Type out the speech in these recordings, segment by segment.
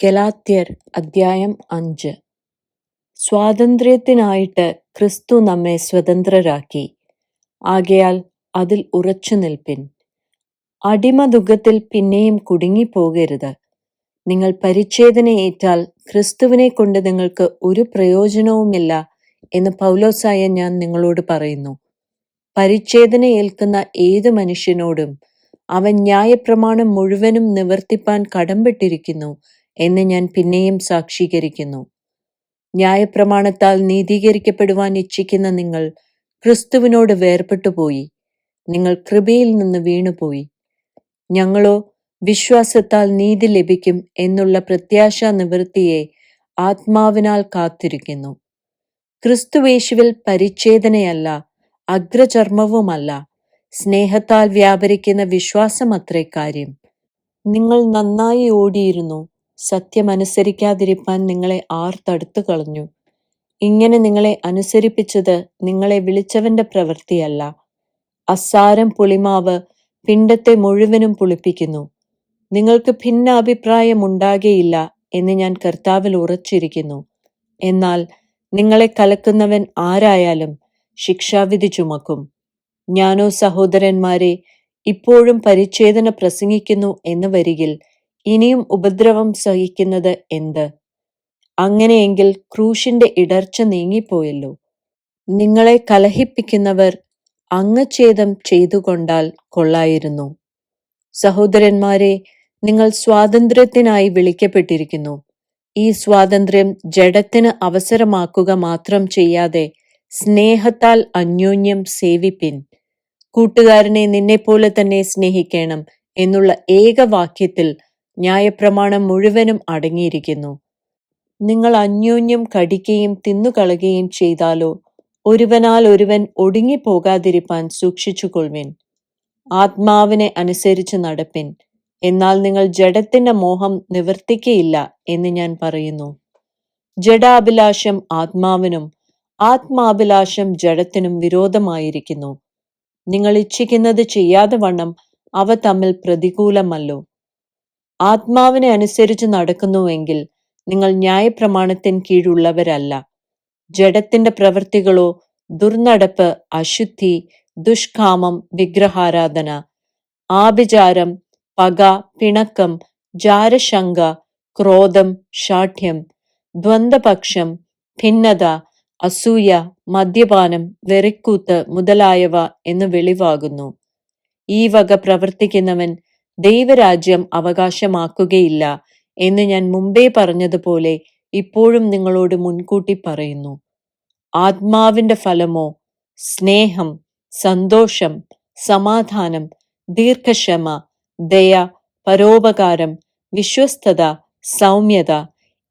ഗലാത്യർ അദ്ധ്യായം അഞ്ച്. സ്വാതന്ത്ര്യത്തിനായിട്ട് ക്രിസ്തു നമ്മെ സ്വതന്ത്രരാക്കി. ആകയാൽ അതിൽ ഉറച്ചു നിൽപ്പിൻ. അടിമദുഖത്തിൽ പിന്നെയും കുടുങ്ങിപ്പോകരുത്. നിങ്ങൾ പരിച്ഛേദനയേറ്റാൽ ക്രിസ്തുവിനെ കൊണ്ട് നിങ്ങൾക്ക് ഒരു പ്രയോജനവുമില്ല എന്ന് പൗലോസായ ഞാൻ നിങ്ങളോട് പറയുന്നു. പരിച്ഛേദന ഏൽക്കുന്ന ഏത് മനുഷ്യനോടും അവൻ ന്യായപ്രമാണം മുഴുവനും നിവർത്തിപ്പാൻ കടംപെട്ടിരിക്കുന്നു എന്ന് ഞാൻ പിന്നെയും സാക്ഷീകരിക്കുന്നു. ന്യായപ്രമാണത്താൽ നീതീകരിക്കപ്പെടുവാൻ ഇച്ഛിക്കുന്ന നിങ്ങൾ ക്രിസ്തുവിനോട് വേർപെട്ടുപോയി. നിങ്ങൾ കൃപയിൽ നിന്ന് വീണുപോയി. ഞങ്ങളോ വിശ്വാസത്താൽ നീതി ലഭിക്കും എന്നുള്ള പ്രത്യാശ നിവൃത്തിയെ ആത്മാവിനാൽ കാത്തിരിക്കുന്നു. ക്രിസ്തുവേശുവിൽ പരിച്ഛേദനയല്ല അഗ്രചർമ്മവുമല്ല സ്നേഹത്താൽ വ്യാപരിക്കുന്ന വിശ്വാസമത്രേ കാര്യം. നിങ്ങൾ നന്നായി ഓടിയിരുന്നു സത്യമനുസരിക്കാതിരിപ്പാൻ നിങ്ങളെ ആർ തടുത്തു കളഞ്ഞു. ഇങ്ങനെ നിങ്ങളെ അനുസരിപ്പിച്ചത് നിങ്ങളെ വിളിച്ചവന്റെ പ്രവൃത്തിയല്ല. അസാരം പുളിമാവ് പിണ്ടത്തെ മുഴുവനും പുളിപ്പിക്കുന്നു. നിങ്ങൾക്ക് ഭിന്ന ഉണ്ടാകേയില്ല എന്ന് ഞാൻ കർത്താവിൽ ഉറച്ചിരിക്കുന്നു. എന്നാൽ നിങ്ങളെ കലക്കുന്നവൻ ആരായാലും ശിക്ഷാവിധി ചുമക്കും. ഞാനോ സഹോദരന്മാരെ ഇപ്പോഴും പരിച്ഛേദന പ്രസംഗിക്കുന്നു എന്ന് വരികിൽ ഇനിയും ഉപദ്രവം സഹിക്കുന്നത് എന്ത്? അങ്ങനെയെങ്കിൽ ക്രൂശിന്റെ ഇടർച്ച നീങ്ങിപ്പോയല്ലോ. നിങ്ങളെ കലഹിപ്പിക്കുന്നവർ അംഗച്ഛേദം ചെയ്തുകൊണ്ടാൽ കൊള്ളായിരുന്നു. സഹോദരന്മാരെ നിങ്ങൾ സ്വാതന്ത്ര്യത്തിനായി വിളിക്കപ്പെട്ടിരിക്കുന്നു. ഈ സ്വാതന്ത്ര്യം ജഡത്തിന് അവസരമാക്കുക മാത്രം ചെയ്യാതെ സ്നേഹത്താൽ അന്യോന്യം സേവിപ്പിൻ. കൂട്ടുകാരനെ നിന്നെപ്പോലെ തന്നെ സ്നേഹിക്കണം എന്നുള്ള ഏക വാക്യത്തിൽ ന്യായപ്രമാണം മുഴുവനും അടങ്ങിയിരിക്കുന്നു. നിങ്ങൾ അന്യോന്യം കടിക്കുകയും തിന്നുകളയുകയും ചെയ്താലോ ഒരുവനാൽ ഒരുവൻ ഒടുങ്ങിപ്പോകാതിരിപ്പാൻ സൂക്ഷിച്ചുകൊള്ളുവിൻ. ആത്മാവിനെ അനുസരിച്ച് നടപ്പിൻ. എന്നാൽ നിങ്ങൾ ജഡത്തിന്റെ മോഹം നിവർത്തിക്കയില്ല എന്ന് ഞാൻ പറയുന്നു. ജഡാഭിലാഷം ആത്മാവിനും ആത്മാഭിലാഷം ജഡത്തിനും വിരോധമായിരിക്കുന്നു. നിങ്ങൾ ഇച്ഛിക്കുന്നത് ചെയ്യാതെ വണ്ണം അവ തമ്മിൽ പ്രതികൂലമല്ലോ. ആത്മാവിനെ അനുസരിച്ച് നടക്കുന്നുവെങ്കിൽ നിങ്ങൾ ന്യായപ്രമാണത്തിന് കീഴുള്ളവരല്ല. ജഡത്തിന്റെ പ്രവൃത്തികളോ ദുർനടപ്പ് അശുദ്ധി ദുഷ്കാമം വിഗ്രഹാരാധന ആഭിചാരം പക പിണക്കം ജാരശങ്ക ക്രോധം ഷാഠ്യം ദ്വന്ദ്പക്ഷം ഭിന്നത അസൂയ മദ്യപാനം വെറിക്കൂത്ത് മുതലായവ എന്ന് വെളിവാകുന്നു. ഈ വക പ്രവർത്തിക്കുന്നവൻ ദൈവരാജ്യം അവകാശമാക്കുകയില്ല എന്ന് ഞാൻ മുമ്പേ പറഞ്ഞതുപോലെ ഇപ്പോഴും നിങ്ങളോട് മുൻകൂട്ടി പറയുന്നു. ആത്മാവിന്റെ ഫലമോ സ്നേഹം സന്തോഷം സമാധാനം ദീർഘക്ഷമ ദയ പരോപകാരം വിശ്വസ്തത സൗമ്യത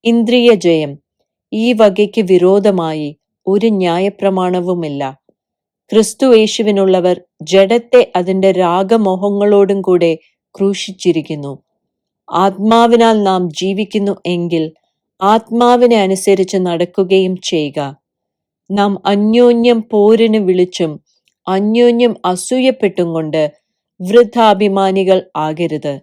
ഇന്ദ്രിയ ജയം ഈ വകയ്ക്ക് വിരോധമായി ഒരു ന്യായപ്രമാണവുമില്ല. ക്രിസ്തുയേശുവിനുള്ളവർ ജഡത്തെ അതിന്റെ രാഗമോഹങ്ങളോടും കൂടെ ക്രൂശിച്ചിരിക്കുന്നു. ആത്മാവിനാൽ നാം ജീവിക്കുന്നു എങ്കിൽ ആത്മാവിനെ അനുസരിച്ച് നടക്കുകയും ചെയ്യുക. നാം അന്യോന്യം പോരിന് വിളിച്ചും അന്യോന്യം അസൂയപ്പെട്ടും കൊണ്ട് വൃദ്ധാഭിമാനികൾ ആകരുത്.